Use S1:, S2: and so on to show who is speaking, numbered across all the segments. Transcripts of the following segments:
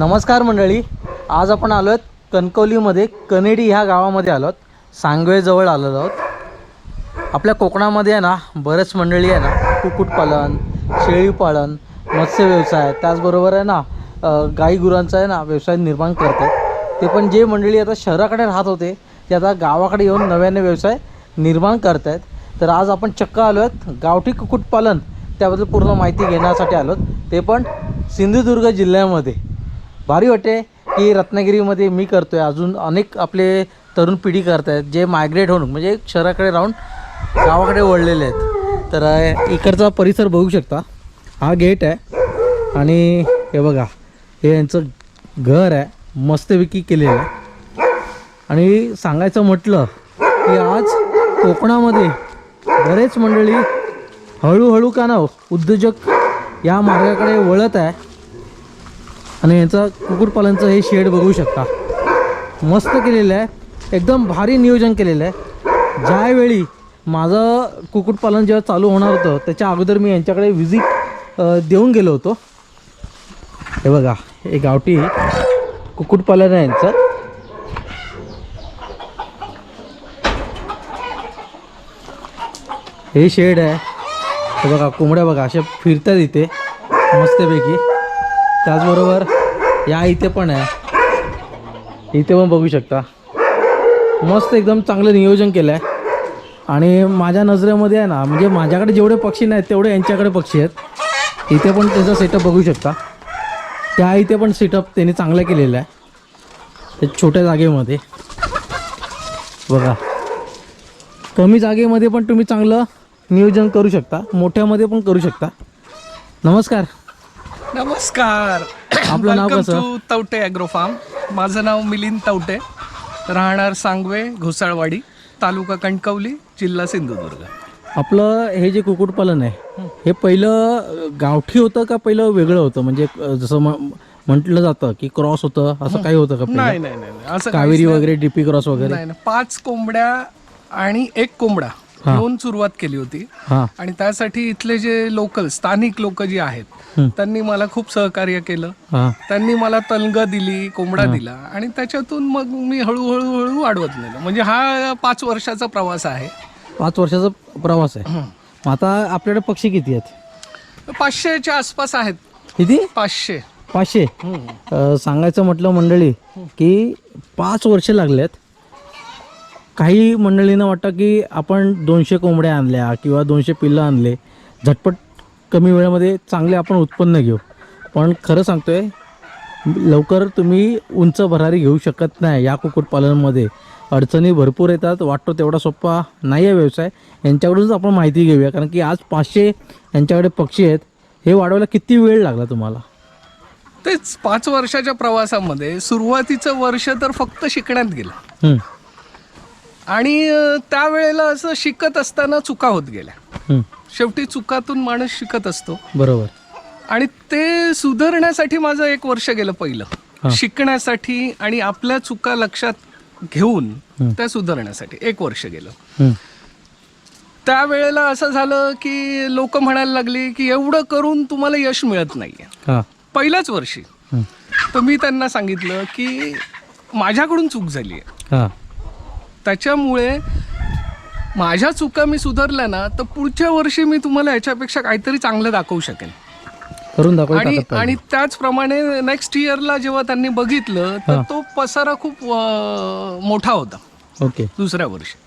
S1: नमस्कार मंडळी. आज आपण आलो आहोत कणकवलीमध्ये कनेडी ह्या गावामध्ये आलो आहोत सांगवेजवळ आलेलो आहोत. आपल्या कोकणामध्ये आहे ना बरेच मंडळी आहे ना कुक्कुटपालन शेळीपालन मत्स्य व्यवसाय त्याचबरोबर आहे ना गाई गुरांचा आहे ना व्यवसाय निर्माण करतात. ते पण जे मंडळी आता शहराकडे राहत होते ते आता गावाकडे येऊन नव्याने व्यवसाय निर्माण करत आहेत तर आज आपण चक्क आलो आहेत गावठी कुक्कुटपालन त्याबद्दल पूर्ण माहिती घेण्यासाठी आलो ते पण सिंधुदुर्ग जिल्ह्यामध्ये. भारी वाटते की रत्नागिरीमध्ये मी करतो आहे अजून अनेक आपले तरुण पिढी करत आहेत जे मायग्रेट होऊन म्हणजे शहराकडे राहून गावाकडे वळलेले आहेत. तर इकडचा परिसर बघू शकता. हा गेट आहे आणि हे बघा हे यांचं घर आहे. मस्तपैकी केलेलं आहे. आणि सांगायचं म्हटलं की आज कोकणामध्ये बरेच मंडळी हळूहळू का ना उद्योजक या मार्गाकडे वळत आहे. आणि यांचं कुक्कुटपालनचं हे शेड बघू शकता. मस्त केलेलं आहे. एकदम भारी नियोजन केलेलं आहे. ज्यावेळी माझं कुक्कुटपालन जेव्हा चालू होणार होतं त्याच्या अगोदर मी यांच्याकडे व्हिजिट देऊन गेलो होतो. हे बघा हे गावठी कुक्कुटपालन आहे यांचं. हे शेड आहे. हे बघा कोंबड्या बघा अशा फिरतात इथे मस्तपैकी. त्याचबरोबर या इथे पण आहे. इथे पण बघू शकता. मस्त एकदम चांगलं नियोजन केलं आहे आणि माझ्या नजरेमध्ये आहे ना म्हणजे माझ्याकडे जेवढे पक्षी नाहीत तेवढे यांच्याकडे पक्षी आहेत. इथे पण त्याचा सेटअप बघू शकता. त्या इथे पण सेटअप त्यांनी चांगला केलेला आहे. ते छोट्या जागेमध्ये. बघा. कमी जागेमध्ये पण तुम्ही चांगलं नियोजन करू शकता. मोठ्यामध्ये पण करू शकता. नमस्कार.
S2: नमस्कार.
S1: आपलं नाव
S2: Welcome
S1: कसं?
S2: to तवटे ॲग्रो फार्म माझं नाव मिलिंद तवटे राहणार सांगवे घोसाळवाडी तालुका कणकवली जिल्हा सिंधुदुर्ग.
S1: आपलं हे जे कुक्कुटपालन आहे हे. पहिलं गावठी होतं का पहिलं वेगळं होतं? म्हणजे अ, जसं म्हटलं जातं की क्रॉस होतं असं काही होतं का पहिलं?
S2: नाही नाही नाही नाही. असं
S1: कावेरी वगैरे डीपी क्रॉस वगैरे?
S2: नाही नाही. पाच कोंबड्या आणि एक कोंबडा. घेऊन सुरुवात केली होती. आणि त्यासाठी इथले जे लोकल स्थानिक लोक जे आहेत. त्यांनी मला खूप सहकार्य केलं. त्यांनी मला तलग दिली कोंबडा दिला. आणि त्याच्यातून मग मी हळूहळू हळू वाढवत नेलं. म्हणजे हा पाच वर्षाचा प्रवास आहे.
S1: पाच वर्षाचा प्रवास आहे. आता आपल्याकडे पक्षी किती आहेत?
S2: पाचशेच्या आसपास आहेत.
S1: किती?
S2: पाचशे.
S1: पाचशे? सांगायचं म्हटलं मंडळी की पाच वर्ष लागलेत. काही मंडळींना वाटतं की आपण दोनशे कोंबड्या आणल्या किंवा दोनशे पिल्लं आणले झटपट कमी वेळामध्ये चांगले आपण उत्पन्न घेऊ. पण खरं सांगतोय लवकर तुम्ही उंच भरारी घेऊ शकत नाही या कुक्कुटपालनामध्ये. अडचणी भरपूर येतात वाटतो तेवढा सोपा नाही आहे व्यवसाय. यांच्याकडूनच आपण माहिती घेऊया कारण की आज पाचशे यांच्याकडे पक्षी आहेत. हे वाढवायला किती वेळ लागला तुम्हाला?
S2: तेच पाच वर्षाच्या प्रवासामध्ये सुरुवातीचं वर्ष तर फक्त शिकण्यात गेलं. आणि त्यावेळेला असं शिकत असताना चुका होत गेल्या. शेवटी चुकातून माणूस शिकत असतो.
S1: बरोबर.
S2: आणि ते सुधारण्यासाठी माझं एक वर्ष गेलं पहिलं. शिकण्यासाठी आणि आपल्या चुका लक्षात घेऊन त्या सुधारण्यासाठी एक वर्ष गेलं. त्यावेळेला असं झालं की लोक म्हणायला लागली की एवढं करून तुम्हाला यश मिळत नाहीये. पहिल्याच वर्षी तर मी त्यांना सांगितलं की माझ्याकडून चूक झाली आहे त्याच्यामुळे माझ्या चुका मी सुधारल्या ना तर पुढच्या वर्षी मी तुम्हाला याच्यापेक्षा काहीतरी चांगलं दाखवू शकेन.
S1: करून दाखवायची
S2: आणि आणि त्याचप्रमाणे नेक्स्ट इयरला जेव्हा त्यांनी बघितलं तर. तो पसारा खूप मोठा होता.
S1: ओके.
S2: दुसऱ्या वर्षी.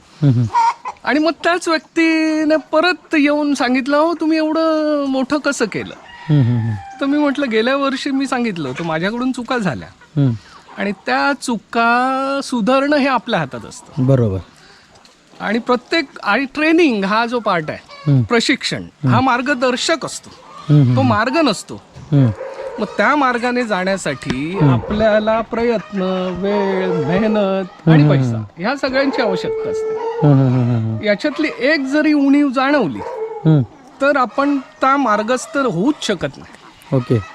S2: आणि मग त्याच व्यक्तीने परत येऊन सांगितलं हो तुम्ही एवढं मोठं कसं केलं? तर मी म्हटलं गेल्या वर्षी मी सांगितलं होतं माझ्याकडून चुका झाल्या. आणि त्या चुका सुधारणं हे आपल्या हातात असतं.
S1: बरोबर.
S2: आणि प्रत्येक आणि ट्रेनिंग हा जो पार्ट आहे प्रशिक्षण हा मार्गदर्शक असतो. तो मार्ग नसतो. मग त्या मार्गाने जाण्यासाठी आपल्याला प्रयत्न वेळ मेहनत आणि पैसा ह्या सगळ्यांची आवश्यकता असते. याच्यातली एक जरी उणीव जाणवली. तर आपण त्या मार्गस्थ होऊच शकत नाही.
S1: ओके.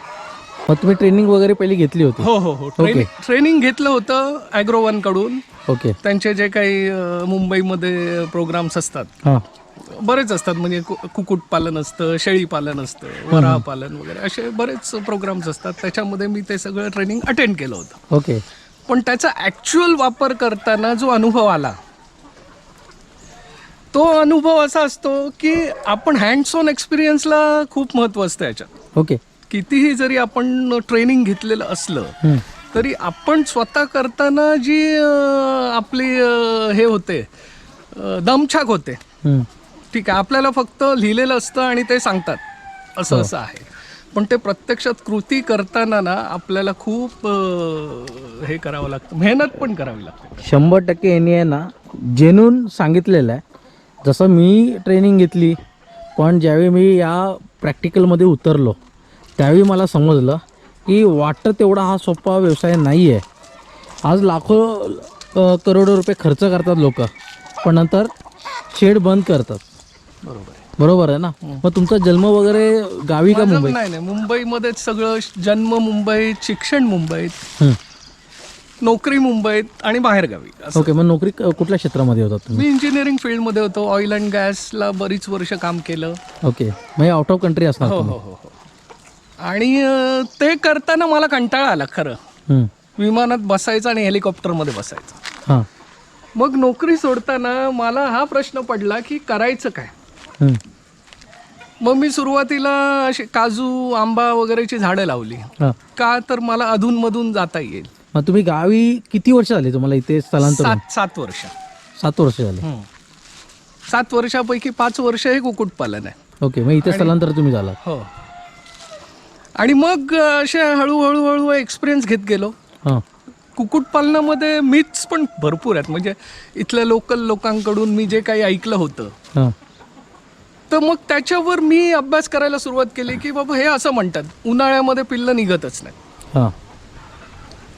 S1: मग तुम्ही ट्रेनिंग वगैरे पहिली घेतली होती.
S2: हो हो हो. ट्रेनिंग ट्रेनिंग घेतलं होतं ॲग्रो वनकडून.
S1: ओके
S2: त्यांचे जे काही अं, मुंबईमध्ये प्रोग्राम्स असतात.
S1: हां.
S2: बरेच असतात. म्हणजे कु- कुक्कुटपालन असतं शेळीपालन असतं वराह पालन वगैरे. असे बरेच प्रोग्राम्स असतात. त्याच्यामध्ये मी ते सगळं ट्रेनिंग अटेंड केलं होतं.
S1: ओके
S2: पण त्याचा ॲक्च्युअल वापर करताना जो अनुभव आला तो अनुभव असा असतो की आपण हँड्स ऑन एक्सपिरियन्सला खूप महत्त्व असतं याच्यात.
S1: ओके
S2: कितीही जरी आपण ट्रेनिंग घेतलेलं असलं. तरी आपण स्वतः करताना जी आपली हे होते दमछाक होते. ठीक आहे आपल्याला फक्त लिहिलेलं असतं आणि ते सांगतात. असं असं आहे. पण ते प्रत्यक्षात कृती करताना ना आपल्याला खूप हे करावं लागतं. मेहनत पण करावी लागते.
S1: शंभर टक्के यांनी आहे ना जेनून सांगितलेलं आहे. जसं मी ट्रेनिंग घेतली पण ज्यावेळी मी या प्रॅक्टिकलमध्ये उतरलो त्यावेळी मला समजलं की वाटतं तेवढा हा सोपा व्यवसाय नाही आहे आज लाखो करोडो रुपये खर्च करतात लोक पण नंतर शेड बंद करतात.
S2: बरोबर आहे.
S1: बरोबर आहे ना? मग तुमचा जन्म वगैरे गावी का मुंबई
S2: नाही नाही. मुंबईमध्येच सगळं जन्म मुंबईत शिक्षण मुंबईत. नोकरी मुंबईत आणि बाहेरगावी असं.
S1: ओके मग नोकरी क- कुठल्या क्षेत्रामध्ये होतात तुम्ही?
S2: मी इंजिनिअरिंग फील्डमध्ये होतो. ऑइल अँड गॅसला बरीच वर्ष काम केलं.
S1: ओके. म्हणजे आउट ऑफ कंट्री असणार
S2: हो हो हो हो. आणि अं, ते करताना मला कंटाळा आला खरं. विमानात बसायचं आणि हेलिकॉप्टरमध्ये बसायचं.
S1: हां.
S2: मग नोकरी सोडताना मला हा प्रश्न पडला की करायचं काय. मग मी सुरुवातीला अशी काजू आंबा वगैरेची झाडं लावली.
S1: हां.
S2: का तर मला अधूनमधून जाता येईल.
S1: मग तुम्ही गावी किती वर्ष झाली तुम्हाला इथे स्थलांतर होऊन?
S2: सात सात वर्ष.
S1: सात वर्ष झाले.
S2: हं. सात वर्षापैकी पाच वर्ष हे कुक्कुटपालन आहे.
S1: ओके मग इथे स्थलांतर तुम्ही झाला
S2: हो. आणि मग असे हळूहळू हळू एक्सपिरियन्स घेत गेलो.
S1: हां.
S2: कुक्कुटपालनामध्ये मिथ्स पण भरपूर आहेत. म्हणजे इथल्या लोकल लोकांकडून मी जे काही ऐकलं होतं.
S1: हां.
S2: तर मग त्याच्यावर मी अभ्यास करायला सुरुवात केली की बाबा हे असं म्हणतात उन्हाळ्यामध्ये पिल्लं निघतच नाही
S1: हां.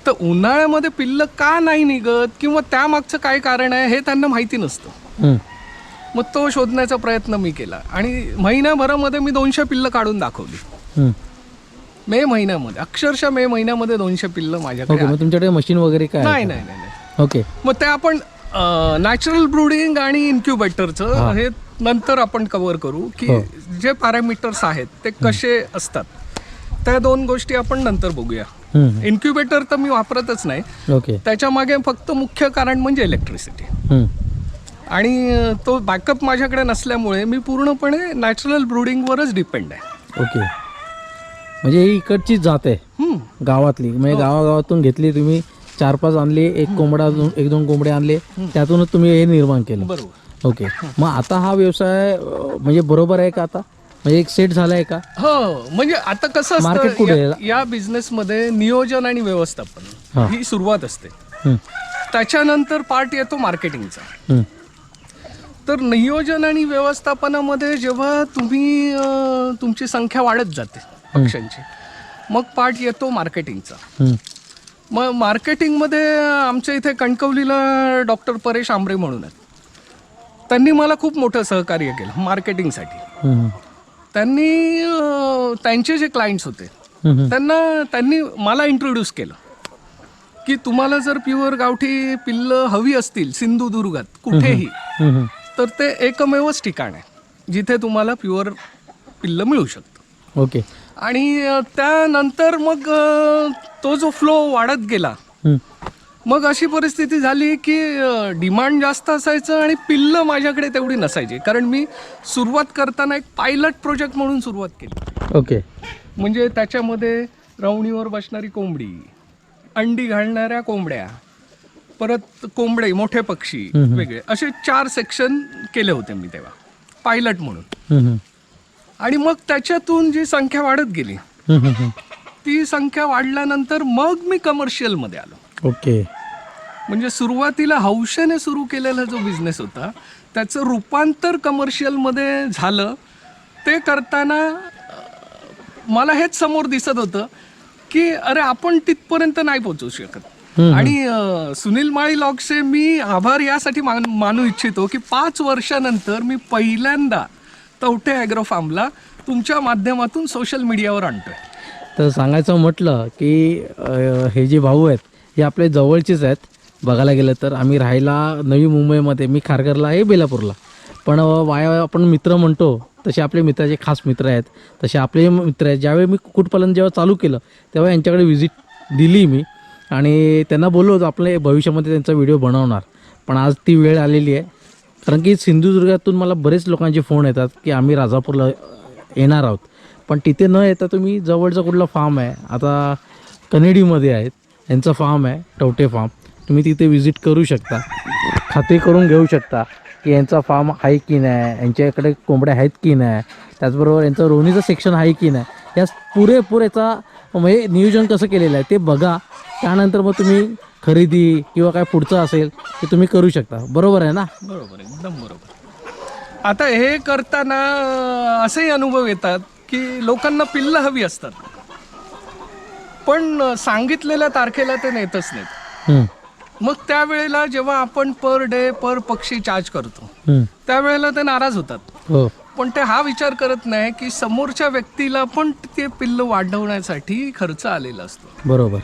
S2: तर उन्हाळ्यामध्ये पिल्लं का नाही निघत किंवा त्यामागचं काय कारण आहे हे त्यांना माहिती नसतं. मग तो शोधण्याचा प्रयत्न मी केला. आणि महिन्याभरामध्ये मी दोनशे पिल्लं काढून दाखवली. मे महिन्यामध्ये अक्षरशः मे महिन्यामध्ये दोनशे पिल्लं माझ्याकडे
S1: ओके मग तुमच्याकडे मशीन वगैरे काय
S2: नाही? नाही नाही नाही.
S1: ओके.
S2: मग ते आपण नॅचरल ब्रुडिंग आणि इन्क्युबेटरचं हे. नंतर आपण कव्हर करू की
S1: हो.
S2: जे पॅरामीटर्स आहेत ते कसे असतात. त्या दोन गोष्टी आपण नंतर बघूया. इन्क्युबेटर तर मी वापरतच नाही.
S1: ओके.
S2: त्याच्यामागे फक्त मुख्य कारण म्हणजे इलेक्ट्रिसिटी. आणि अं, तो बॅकअप माझ्याकडे नसल्यामुळे मी पूर्णपणे नॅचरल ब्रुडिंगवरच डिपेंड आहे.
S1: ओके. म्हणजे ही इकडची जात आहे. गावातली. म्हणजे गावागावातून घेतली तुम्ही चार पाच आणले एक कोंबडा एक दोन कोंबडे आणले त्यातूनच तुम्ही हे निर्माण केलं.
S2: बरोबर.
S1: ओके. मग आता हा व्यवसाय म्हणजे बरोबर आहे का आता? म्हणजे एक सेट झाला आहे का?
S2: हो म्हणजे आता कसं असतं
S1: कुठे
S2: या- या बिझनेसमध्ये नियोजन आणि व्यवस्थापन
S1: हा.
S2: ही सुरुवात असते.
S1: हं.
S2: त्याच्यानंतर पार्ट येतो मार्केटिंगचा
S1: हं.
S2: तर नियोजन आणि व्यवस्थापनामध्ये जेव्हा तुम्ही तुमची संख्या वाढत जाते पक्ष्यांची मग पार्ट येतो मार्केटिंगचा. मग मार्केटिंगमध्ये आमच्या इथे कणकवलीला डॉक्टर परेश आंबरे म्हणून आहेत त्यांनी मला खूप मोठं सहकार्य केलं मार्केटिंगसाठी. त्यांनी त्यांचे जे क्लायंट्स होते. त्यांना त्यांनी मला इंट्रोड्यूस केलं की तुम्हाला जर प्युअर गावठी पिल्लं हवी असतील सिंधुदुर्गात कुठेही. तर ते एकमेवच ठिकाण आहे जिथे तुम्हाला प्युअर पिल्लं मिळू शकतं
S1: ओके
S2: आणि त्यानंतर मग तो जो फ्लो वाढत गेला. मग अशी परिस्थिती झाली की डिमांड जास्त असायचं आणि पिल्लं माझ्याकडे तेवढी नसायची. कारण मी सुरुवात करताना एक पायलट प्रोजेक्ट म्हणून सुरुवात केली.
S1: ओके.
S2: म्हणजे त्याच्यामध्ये रवणीवर बसणारी कोंबडी अंडी घालणाऱ्या कोंबड्या परत कोंबडे मोठे पक्षी वेगळे असे चार सेक्शन केले होते मी तेव्हा. पायलट म्हणून. आणि मग त्याच्यातून जी संख्या वाढत गेली. ती संख्या वाढल्यानंतर मग मी कमर्शियलमध्ये आलो.
S1: ओके.
S2: म्हणजे सुरुवातीला हौशेने सुरू केलेला जो बिझनेस होता त्याचं रूपांतर कमर्शियलमध्ये झालं. ते करताना मला हेच समोर दिसत होतं की अरे आपण तिथपर्यंत नाही पोहोचू शकत. आणि सुनील माळी लॉक्सचे मी आभार यासाठी मान मानू इच्छितो की पाच वर्षानंतर मी पहिल्यांदा तवटे ॲग्रो फार्मला तुमच्या माध्यमातून सोशल मीडियावर आणतोय.
S1: तर सांगायचं म्हटलं की अ, हे जे भाऊ आहेत हे आपले जवळचेच आहेत. बघायला गेलं तर आम्ही राहायला नवी मुंबईमध्ये मी खारघरला आहे बेलापूरला. पण अ, वाया आपण मित्र म्हणतो तसे आपले मित्राचे खास मित्र आहेत. तसे आपले मित्र आहेत. ज्यावेळी मी कुक्कुटपालन जेव्हा चालू केलं तेव्हा यांच्याकडे व्हिजिट दिली मी. आणि त्यांना बोललो होतो आपले भविष्यामध्ये त्यांचा व्हिडिओ बनवणार. पण आज ती वेळ आलेली आहे. कारण की सिंधुदुर्गातून मला बरेच लोकांचे फोन येतात की आम्ही राजापूरला येणार आहोत. पण तिथे न येता तुम्ही जवळचा कुठला फार्म आहे? आता कनेडीमध्ये आहेत. यांचा फार्म आहे टवटे फार्म तुम्ही तिथे व्हिजिट करू शकता. खात्री करून घेऊ शकता की यांचा फार्म आहे की नाही यांच्याकडे कोंबड्या आहेत की नाही. त्याचबरोबर यांचं रोणीचं सेक्शन आहे की नाही. या पुरेपूर याचा म्हणजे नियोजन कसं केलेलं आहे ते बघा. त्यानंतर मग तुम्ही खरेदी किंवा काय पुढचं असेल ते तुम्ही करू शकता. बरोबर आहे ना?
S2: बरोबर एकदम बरोबर. आता हे करताना असेही अनुभव येतात की लोकांना पिल्लं हवी असतात. पण सांगितलेल्या तारखेला ते नेतच नाहीत.
S1: हम्म,
S2: मग त्यावेळेला जेव्हा आपण पर डे पर पक्षी चार्ज करतो
S1: हम्म.
S2: त्यावेळेला ते नाराज होतात.
S1: हो.
S2: पण ते हा विचार करत नाही की समोरच्या व्यक्तीला पण ते पिल्लं वाढवण्यासाठी खर्च आलेला असतो.
S1: बरोबर.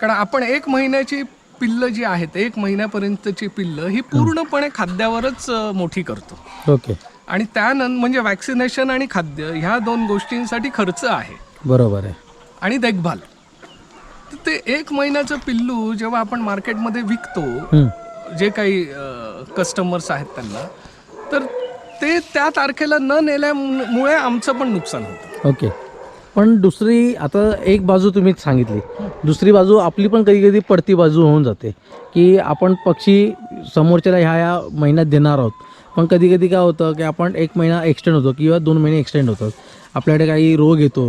S2: कारण आपण एक महिन्याची पिल्लं जी आहेत एक महिन्यापर्यंतची पिल्लं ही पूर्णपणे खाद्यावरच मोठी करतो.
S1: ओके.
S2: आणि त्यानंतर म्हणजे वॅक्सिनेशन आणि खाद्य ह्या दोन गोष्टींसाठी खर्च आहे.
S1: बरोबर आहे.
S2: आणि देखभाल. तर ते एक महिन्याचं पिल्लू जेव्हा आपण मार्केटमध्ये विकतो जे काही कस्टमर्स आहेत त्यांना तर ते त्या तारखेला न नेल्यामुळे आमचं पण नुकसान होतं.
S1: ओके. पण दुसरी आता एक बाजू तुम्हीच सांगितली. दुसरी बाजू आपली पण कधी कधी पडती बाजू होऊन जाते. की आपण पक्षी समोरच्याला ह्या ह्या महिन्यात देणार आहोत. पण कधी कधी काय होतं की आपण एक महिना एक्सटेंड होतो किंवा दोन महिने एक्सटेंड होतात. आपल्याकडे काही रोग येतो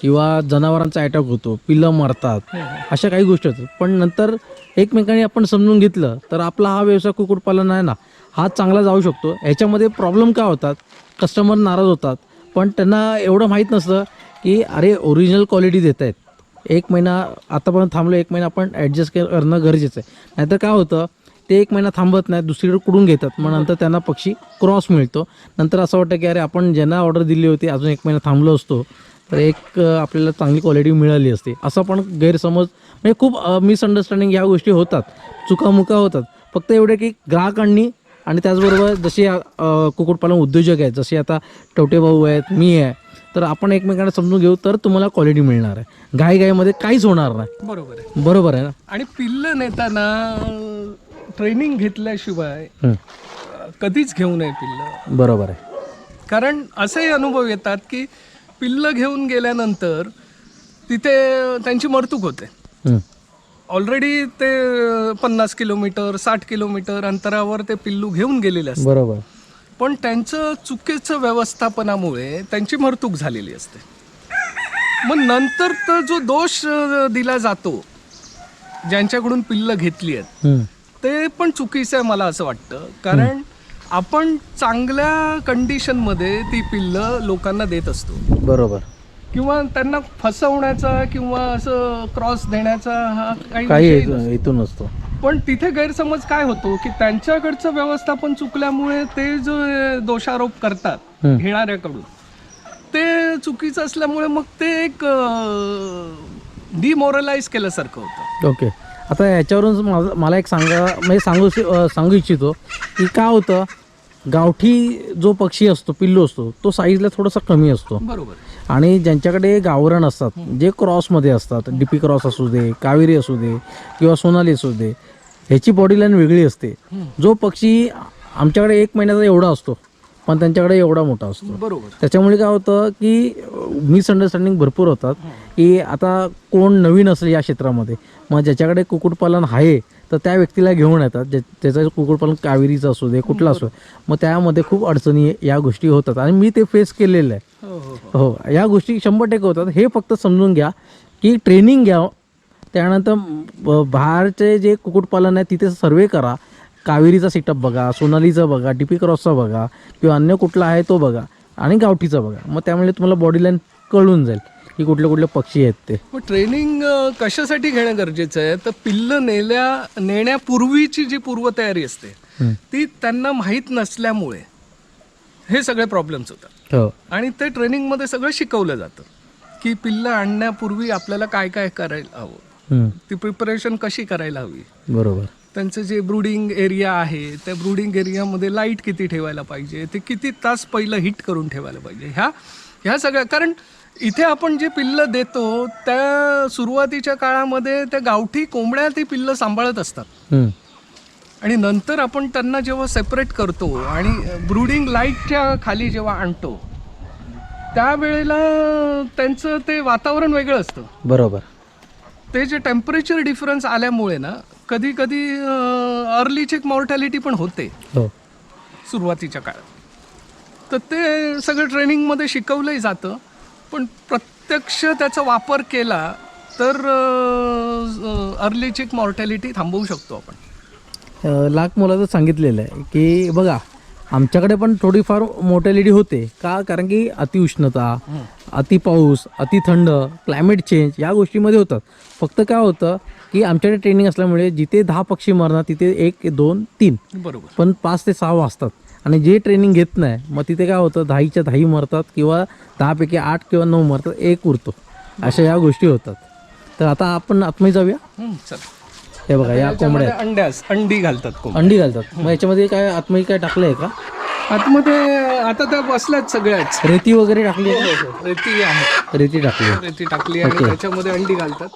S1: किंवा जनावरांचा अटॅक होतो पिल्लं मरतात अशा काही गोष्टी होतात. पण नंतर एकमेकांनी आपण समजून घेतलं तर आपला हा व्यवसाय कुक्कुटपालन आहे ना हा चांगला जाऊ शकतो. ह्याच्यामध्ये प्रॉब्लेम काय होतात? कस्टमर नाराज होतात. पण त्यांना एवढं माहीत नसतं की अरे ओरिजिनल क्वालिटी देत आहेत एक महिना आतापर्यंत थांबलो एक महिना आपण ॲडजस्ट करणं गरजेचं आहे. नाहीतर काय होतं ते एक महिना थांबत नाही दुसरीकडे कुडून घेतात. मग नंतर त्यांना पक्षी क्रॉस मिळतो. नंतर असं वाटतं की अरे आपण ज्यांना ऑर्डर दिली होती अजून एक महिना थांबलो असतो तर एक आपल्याला चांगली क्वालिटी मिळाली असते. असं पण गैरसमज म्हणजे खूप मिसअंडरस्टँडिंग ह्या गोष्टी होतात. चुकामुका होतात. फक्त एवढे की ग्राहकांनी आणि त्याचबरोबर जसे कुक्कुटपालन उद्योजक आहेत जसे आता टवटे भाऊ आहेत मी आहे तर आपण एकमेकांना समजून घेऊ तर तुम्हाला क्वालिटी मिळणार आहे. घाई घाईमध्ये काहीच होणार नाही.
S2: बरोबर आहे.
S1: बरोबर आहे ना?
S2: आणि पिल्लं नेताना ट्रेनिंग घेतल्याशिवाय
S1: हं,
S2: कधीच घेऊ नये पिल्लं.
S1: बरोबर आहे.
S2: कारण असेही अनुभव येतात की पिल्लं घेऊन गेल्यानंतर तिथे त्यांची मरतूक होते.
S1: हं,
S2: ऑलरेडी ते पन्नास किलोमीटर साठ किलोमीटर अंतरावर ते पिल्लू घेऊन गेलेले असतात.
S1: बरोबर.
S2: पण त्यांचं चुकीचं व्यवस्थापनामुळे त्यांची मरतूक झालेली असते. मग नंतर तर जो दोष दिला जातो ज्यांच्याकडून पिल्लं घेतली आहेत ते पण चुकीचं आहे मला असं वाटतं. कारण आपण चांगल्या कंडिशनमध्ये ती पिल्लं लोकांना देत असतो.
S1: बरोबर.
S2: किंवा त्यांना फसवण्याचा किंवा असं क्रॉस देण्याचा हा काही
S1: हेतू नसतो.
S2: पण तिथे गैरसमज काय होतो की त्यांच्याकडचं व्यवस्थापन चुकल्यामुळे ते जो दोषारोप करतात. घेणाऱ्याकडून ते चुकीचं असल्यामुळे मग ते एक डिमोरलाइज केल्यासारखं होतं.
S1: ओके. आता याच्यावरून मला एक सांगा म्हणजे सांगू सांगू इच्छितो की काय होतं गावठी जो पक्षी असतो पिल्लू असतो तो साईजला थोडासा कमी असतो.
S2: बरोबर.
S1: आणि ज्यांच्याकडे गावरण असतात जे क्रॉसमध्ये असतात डीपी क्रॉस असू दे कावेरी असू दे किंवा सोनाली असू दे ह्याची बॉडी लाईन वेगळी असते. जो पक्षी आमच्याकडे एक महिन्याचा एवढा असतो पण त्यांच्याकडे एवढा मोठा असतो.
S2: बरोबर.
S1: त्याच्यामुळे काय होतं की मिसअंडरस्टँडिंग भरपूर होतात की आता कोण नवीन असेल या क्षेत्रामध्ये? मग ज्याच्याकडे कुक्कुटपालन आहे तर त्या व्यक्तीला घेऊन येतात. ज्या त्याचं कुक्कुटपालन कावेरीचं असू दे कुठलं असू. मग त्यामध्ये खूप अडचणी या गोष्टी होतात. आणि मी ते फेस केलेलं आहे.
S2: हो हो
S1: हो. या गोष्टी शंभर टक्के होतात. हे फक्त समजून घ्या की ट्रेनिंग घ्या त्यानंतर बाहेरचे जे कुक्कुटपालन आहे तिथे सर्वे करा. कावेरीचा सेटअप बघा सोनालीचा बघा डीपी क्रॉसचा बघा किंवा अन्य कुठला आहे तो बघा आणि गावठीचा बघा. मग त्यामुळे तुम्हाला बॉडी लाईन कळून जाईल की कुठले कुठले पक्षी आहेत ते.
S2: मग ट्रेनिंग कशासाठी घेणं गरजेचं आहे? तर पिल्लं नेल्या नेण्यापूर्वीची जी पूर्वतयारी असते. ती त्यांना माहीत नसल्यामुळे हे सगळे प्रॉब्लेम्स होतात.
S1: हो.
S2: आणि ते ट्रेनिंगमध्ये सगळं शिकवलं जातं की पिल्लं आणण्यापूर्वी आपल्याला काय काय करायला हवं. ती प्रिपरेशन कशी करायला हवी?
S1: बरोबर.
S2: त्यांचं जे ब्रुडिंग एरिया आहे त्या ब्रुडिंग एरियामध्ये लाइट किती ठेवायला पाहिजे ते किती तास पहिलं हिट करून ठेवायला पाहिजे? ह्या ह्या सगळ्या कारण इथे आपण जे पिल्लं देतो त्या सुरुवातीच्या काळामध्ये त्या गावठी कोंबड्या ती पिल्लं सांभाळत असतात. आणि नंतर आपण त्यांना जेव्हा सेपरेट करतो आणि ब्रुडिंग लाईटच्या खाली जेव्हा आणतो त्यावेळेला त्यांचं ते वातावरण वेगळं असतं.
S1: बरोबर.
S2: ते जे टेम्परेचर डिफरन्स आल्यामुळे ना कधी कधी अर्ली चेक मॉर्टॅलिटी पण होते.
S1: हो.
S2: सुरुवातीच्या काळात. तर ते सगळं ट्रेनिंगमध्ये शिकवलंही जातं. पण प्रत्यक्ष त्याचा वापर केला तर अर्ली चेक मॉर्टॅलिटी थांबवू शकतो आपण.
S1: लाख मुलाचं सांगितलेलं आहे की बघा आमच्याकडे पण थोडीफार मोटॅलिटी होते. का? कारण की अतिउष्णता अति पाऊस अति थंड क्लायमेट चेंज या गोष्टीमध्ये होतात. फक्त काय होतं की आमच्याकडे ट्रेनिंग असल्यामुळे जिथे दहा पक्षी मरणार तिथे एक दोन तीन.
S2: बरोबर.
S1: पण पाच ते सहा वाजतात. आणि जे ट्रेनिंग घेत नाही मग तिथे काय होतं दहाच्या दहाही मरतात किंवा दहापैकी आठ किंवा नऊ मरतात एक उरतो. अशा या गोष्टी होतात. तर आता आपण आतमध्ये जाऊया.
S2: चल.
S1: हे बघा या कोंबड्या
S2: अंड्यास अंडी घालतात कोंबड्या.
S1: अंडी घालतात. मग याच्यामध्ये काय आतमध्ये काय टाकलंय का?
S2: आतमध्ये आता त्या बसल्यात सगळ्याच.
S1: रेती वगैरे टाकली आहे
S2: रेती आहे
S1: का? रेती टाकली आहे.
S2: रेती टाकली आणि त्याच्यामध्ये अंडी घालतात.